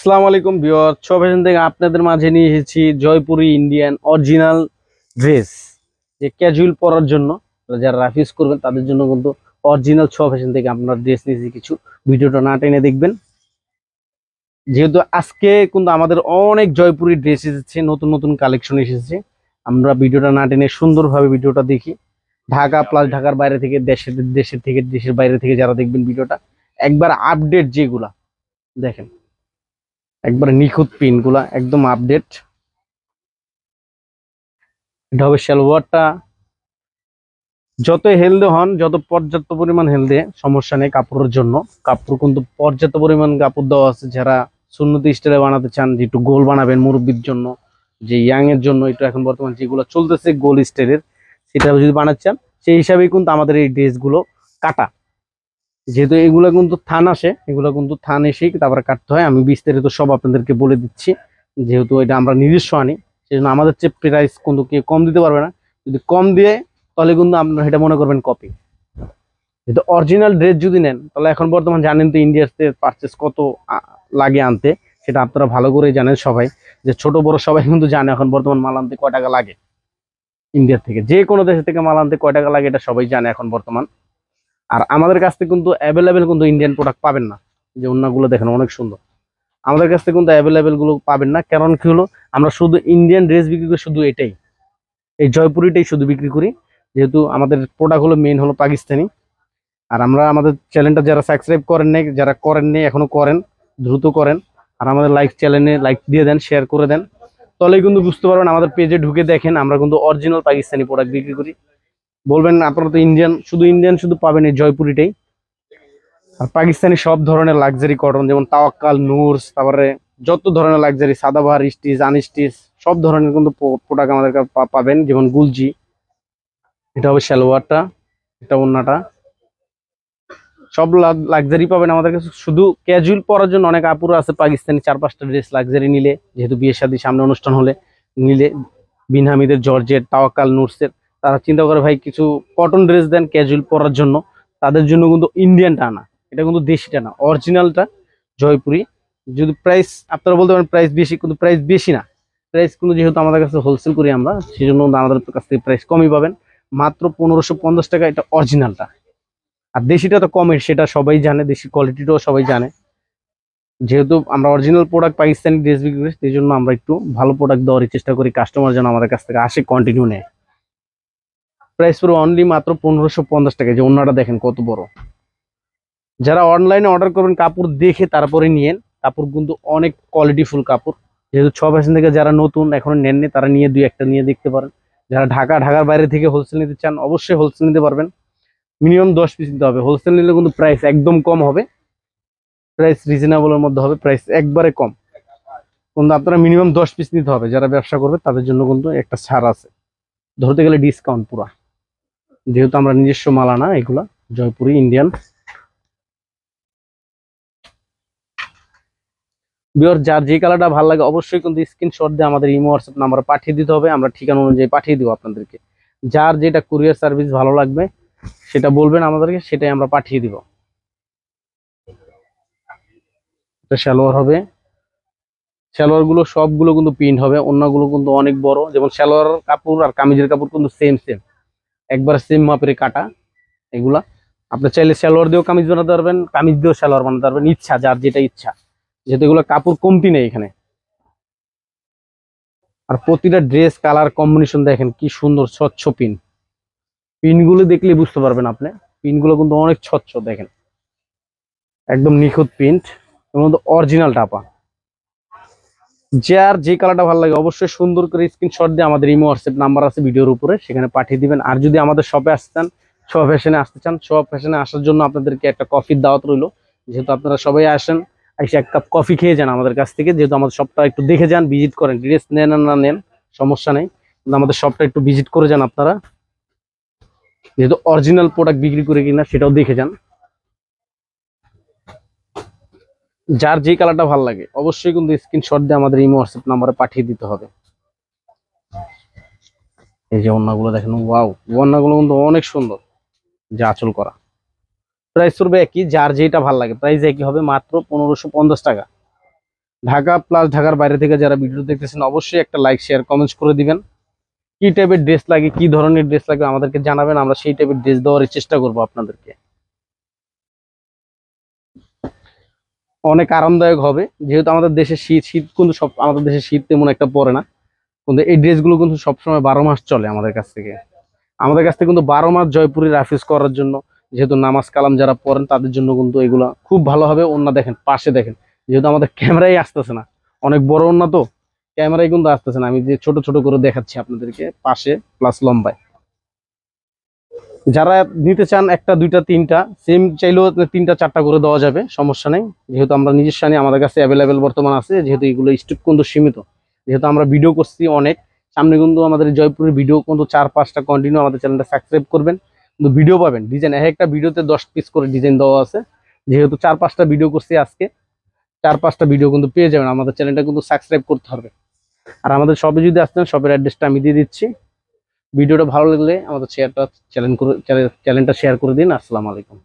আসসালামু আলাইকুম বিয়র ছ ফ্যাশন থেকে আপনাদের মাঝে নিয়ে এসেছি জয়পুরি ইন্ডিয়ান অরিজিনাল ড্রেস যে ক্যাজুয়াল পরার জন্য যারা রাফিউজ করবেন, তাদের জন্য কিন্তু অরিজিনাল ছ ফ্যাশন থেকে আপনার ড্রেস নিয়েছি কিছু। ভিডিওটা না টেনে দেখবেন। যেহেতু আজকে কিন্তু আমাদের অনেক জয়পুরি ড্রেস এসেছে, নতুন নতুন কালেকশন এসেছে। আমরা ভিডিওটা না টেনে সুন্দরভাবে ভিডিওটা দেখি। ঢাকা প্লাস ঢাকার বাইরে থেকে দেশের দেশের থেকে, দেশের বাইরে থেকে যারা দেখবেন ভিডিওটা, একবার আপডেট যেগুলা, দেখেন। একবার নিখুঁত পিনগুলা একদম আপডেট এটা হবে সালোয়ারটা। যত হেলদে হন, যত পর্যাপ্ত পরিমাণ হেলদে সমস্যা নেই কাপড়ের জন্য। কাপড় কিন্তু পর্যাপ্ত পরিমাণ কাপড় দেওয়া আছে। যারা সুন্নতি স্টাইলে বানাতে চান, যে একটু গোল বানাবেন মুরব্বির জন্য, যে ইয়াং এর জন্য এটা এখন বর্তমান যেগুলো চলতেছে গোল স্টাইলের সেটা যদি বানাতে চান, সেই হিসাবেই কিন্তু আমাদের এই ড্রেসগুলো কাটা। যেহেতু এগুলো কিন্তু থান আসে, এগুলো কিন্তু থান এসেই তারপরে কাটতে হয়। আমি বিস্তারিত সব আপনাদেরকে বলে দিচ্ছি, যেহেতু এটা আমরা নিজস্ব আনি সেই জন্য আমাদের চেয়ে প্রাইস কিন্তু কেউ কম দিতে পারবে না। যদি কম দিয়ে, তাহলে কিন্তু আপনারা এটা মনে করবেন কপি যেহেতু অরিজিনাল ড্রেস যদি নেন, তাহলে এখন বর্তমান জানেন তো ইন্ডিয়াতে পারচেস কত লাগে আনতে, সেটা আপনারা ভালো করে জানেন সবাই। যে ছোট বড় সবাই কিন্তু জানে এখন বর্তমান মাল আনতে কয় টাকা লাগে। ইন্ডিয়া থেকে যে কোনো দেশ থেকে মাল আনতে কয় টাকা লাগে, এটা সবাই জানে এখন বর্তমান। আর আমাদের কাছ থেকে কিন্তু অ্যাভেলেবেল কিন্তু ইন্ডিয়ান প্রোডাক্ট পাবেন না। যে অন্যগুলো দেখেন অনেক সুন্দর। আমাদের কাছ থেকে কিন্তু অ্যাভেলেবেলগুলো পাবেন না। কারণ কি হলো? আমরা শুধু ইন্ডিয়ান ড্রেস বিক্রি করি শুধু এটাই। এই জয়পুরিটাই শুধু বিক্রি করি। যেহেতু আমাদের প্রোডাক্ট হলো মেন হলো পাকিস্তানি। আর আমরা আমাদের চ্যানেলটা যারা সাবস্ক্রাইব করেন নাই, যারা করেন নাই, এখনও করেন, দ্রুত করেন। আর আমাদের লাইক চ্যানেলে লাইক দিয়ে দেন শেয়ার করে দেন। তাহলে কিন্তু বুঝতে পারবেন, আমাদের পেজে ঢুকে দেখেন, আমরা কিন্তু অরিজিনাল পাকিস্তানি প্রোডাক্ট বিক্রি করি। বলবেন আপনারা তো ইন্ডিয়ান শুধু ইন্ডিয়ান শুধু পাবেন এই জয়পুরিটাই। আর পাকিস্তানি সব ধরনের লাক্সারি কটন যেমন তাওয়াক্কাল, নুরস, তারপরে যত ধরনের লাক্সারি সাদাবাহার স্টিচ, আনস্টিচ, সব ধরনের কিন্তু প্রোডাক্ট আমাদের পাবেন, যেমন গুলজি। এটা হবে সালোয়ারটা, এটা ওন্নাটা। সব লাক্সারি পাবেন আমাদের কাছে। শুধু ক্যাজুয়াল পরার জন্য অনেক আপুরা আছে পাকিস্তানি, চার পাঁচটা ড্রেস লাক্সারি নিলে, যেহেতু বিয়ে শাদী সামনে অনুষ্ঠান হলে, নিলে বিনহামিদের জর্জের তাওয়াক্কাল, নুরসের তারা চিন্তা করে, ভাই, কিছু কটন ড্রেস দেন ক্যাজুয়াল পরার জন্য। তাদের জন্য কিন্তু ইন্ডিয়ানটা না। এটা কিন্তু দেশিটা না। অরিজিনালটা জয়পুরি। যদি প্রাইস আপনারা বলতে পারেন প্রাইস বেশি, কিন্তু প্রাইস বেশি না। প্রাইস কিন্তু যেহেতু আমাদের কাছে হোলসেল করি আমরা সেই জন্য আমাদের কাছ থেকে প্রাইস কমই পাবেন। মাত্র পনেরোশো পঞ্চাশ টাকা এটা অরিজিনালটা আর দেশিটা তো কমের, সেটা সবাই জানে, দেশি কোয়ালিটিটাও সবাই জানে। যেহেতু আমরা অরিজিনাল প্রোডাক্ট পাকিস্তানি ড্রেস বিক্রি করি সেই জন্য আমরা একটু ভালো প্রোডাক্ট দেওয়ার চেষ্টা করি। কাস্টমার যেন আমাদের কাছ থেকে আসে কন্টিনিউ নেয়। প্রাইস পুরো অনলি মাত্র পনেরোশো পঞ্চাশ টাকা। যে অন্যটা দেখেন কত বড়। যারা অনলাইনে অর্ডার করবেন, কাপড় দেখে তারপরে নিয়েন। কাপড় কিন্তু অনেক কোয়ালিটিফুল কাপড়। যেহেতু ছ পার্সেন্ট থেকে যারা নতুন এখনও নেননি, তারা নিয়ে দুই একটা নিয়ে দেখতে পারেন। যারা ঢাকা, ঢাকার বাইরে থেকে হোলসেল নিতে চান, অবশ্যই হোলসেল নিতে পারবেন। মিনিমাম দশ পিস নিতে হবে। হোলসেল নিলে কিন্তু প্রাইস একদম কম হবে। প্রাইস রিজনেবলের মধ্যে হবে। প্রাইস একবারে কম। কিন্তু আপনারা মিনিমাম দশ পিস নিতে হবে। যারা ব্যবসা করবে, তাদের জন্য কিন্তু একটা ছাড় আছে। ধরতে গেলে ডিসকাউন্ট পুরা। যেহেতু আমরা নিজস্ব মালা না, এগুলা জয়পুরি ইন্ডিয়ান বিয়র যার যে কালারটা ভালো লাগে অবশ্যই কিন্তু স্ক্রিনশট দিয়ে আমাদের ইমো হোয়াটসঅ্যাপ নাম্বার পাঠিয়ে দিতে হবে। আমরা ঠিকানা অনুযায়ী পাঠিয়ে দিব আপনাদেরকে। যার যেটা কুরিয়ার সার্ভিস ভালো লাগবে, সেটা বলবেন আমাদেরকে, সেটাই আমরা পাঠিয়ে দিব। এটা সালোয়ার হবে। সালোয়ারগুলো সবগুলো কিন্তু প্রিন্ট হবে। অন্যগুলো কিন্তু অনেক বড়। যেমন সালোয়ার কাপড় আর কামিজের কাপড় কিন্তু সেম সেম একবার সেম মাপের কাটা, এগুলা। আপনি চাইলে সালোয়ার দিয়েও কামিজ বানাতে পারবেন, কামিজ দিয়েও সালোয়ার বানাতে পারবেন, ইচ্ছা, যার যেটা ইচ্ছা। যেহেতু এগুলো কাপড় কমতি নেই এখানে। আর প্রতিটা ড্রেস, কালার, কম্বিনেশন দেখেন কি সুন্দর, স্বচ্ছ পিন। পিনগুলো দেখলে বুঝতে পারবেন আপনি। পিনগুলো কিন্তু অনেক স্বচ্ছ, দেখেন। একদম নিখুঁত প্রিন্ট। এবং অরিজিনাল টাপা। যার যে কালারটা ভালো লাগে অবশ্যই সুন্দর করে স্ক্রিনশট দিয়ে আমাদের ইমো হোয়াটসঅ্যাপ নাম্বার আছে ভিডিওর উপরে, সেখানে পাঠিয়ে দিবেন। আর যদি আমাদের শপে আসতে চান শপ ফ্যাশনে আসতে চান শপ ফ্যাশনে আসার জন্য আপনাদেরকে একটা কফির দাওয়াত রইল। যেহেতু আপনারা সবাই আসেন, এসে এক কাপ কফি খেয়ে যান আমাদের কাছ থেকে। যেহেতু আমাদের শপটা একটু দেখে যান ভিজিট করেন ড্রেস নেন না নেন, সমস্যা নেই। কিন্তু আমাদের শপটা একটু ভিজিট করে যান আপনারা। যেহেতু অরিজিনাল প্রোডাক্ট বিক্রি করে কিনা, সেটাও দেখে যান। যার যে কালারটা ভালো লাগে, অবশ্যই কিন্তু স্ক্রিনশট দিয়ে আমাদের ইমো হোয়াটসঅ্যাপ নাম্বারে পাঠিয়ে দিতে হবে। এই যে ওন্নাগুলো দেখেন ওয়াও ওন্নাগুলো কিন্তু অনেক সুন্দর, যে আঁচল করা। প্রাইস পড়বে একই, যার যেটা ভালো লাগে প্রাইস একই হবে, মাত্র পনেরোশো পঞ্চাশ টাকা। ঢাকা প্লাস ঢাকার বাইরে থেকে যারা ভিডিও দেখতেছেন, অবশ্যই একটা লাইক শেয়ার কমেন্টস করে দিবেন। কি টাইপের ড্রেস লাগে, কি ধরনের ড্রেস লাগবে আমাদেরকে জানাবেন, আমরা সেই টাইপের ড্রেস দেওয়ার চেষ্টা করব আপনাদেরকে। অনেক আরামদায়ক হবে। যেহেতু আমাদের দেশে শীত শীত কিন্তু সব, আমাদের দেশে শীত তেমন একটা পড়ে না। কিন্তু এই ড্রেসগুলো কিন্তু সবসময় বারো মাস চলে আমাদের কাছ থেকে। আমাদের কাছ থেকে কিন্তু বারো মাস জয়পুরি রাফিজ করার জন্য, যেহেতু নামাজ কালাম যারা পড়েন তাদের জন্য কিন্তু এগুলো খুব ভালো হবে। অন্য দেখেন, পাশে দেখেন, যেহেতু আমাদের ক্যামেরাই আসতেছে না। অনেক বড় অন্য তো, ক্যামেরাই কিন্তু আসতেছে না। আমি যে ছোট ছোট করে দেখাচ্ছি আপনাদেরকে, পাশে প্লাস লম্বায়। যারা নিতে চান একটা, দুইটা, তিনটা সেম চাইলেও তিনটা, চারটা করে দেওয়া যাবে, সমস্যা নেই। যেহেতু আমরা নিজস্ব আনি, আমাদের কাছে অ্যাভেলেবেল বর্তমান আছে, যেহেতু এগুলো স্টক কিন্তু সীমিত। যেহেতু আমরা ভিডিও করছি অনেক, সামনে কিন্তু আমাদের জয়পুরের ভিডিও কিন্তু চার, পাঁচটা কন্টিনিউ আমাদের চ্যানেলটা সাবস্ক্রাইব করবেন। কিন্তু ভিডিও পাবেন ডিজাইন এক একটা ভিডিওতে দশ পিস করে ডিজাইন দেওয়া আছে। যেহেতু চার, পাঁচটা ভিডিও করছি আজকে, চার, পাঁচটা ভিডিও কিন্তু পেয়ে যাবেন, আমাদের চ্যানেলটা কিন্তু সাবস্ক্রাইব করতে হবে। আর আমাদের শপে যদি আসতেন শপের অ্যাড্রেসটা আমি দিয়ে দিচ্ছি। ভিডিওটা ভালো লাগলে আমাদের শেয়ারটা চ্যানেল করে চ্যানেলটা শেয়ার করে দিন। আসসালামু আলাইকুম।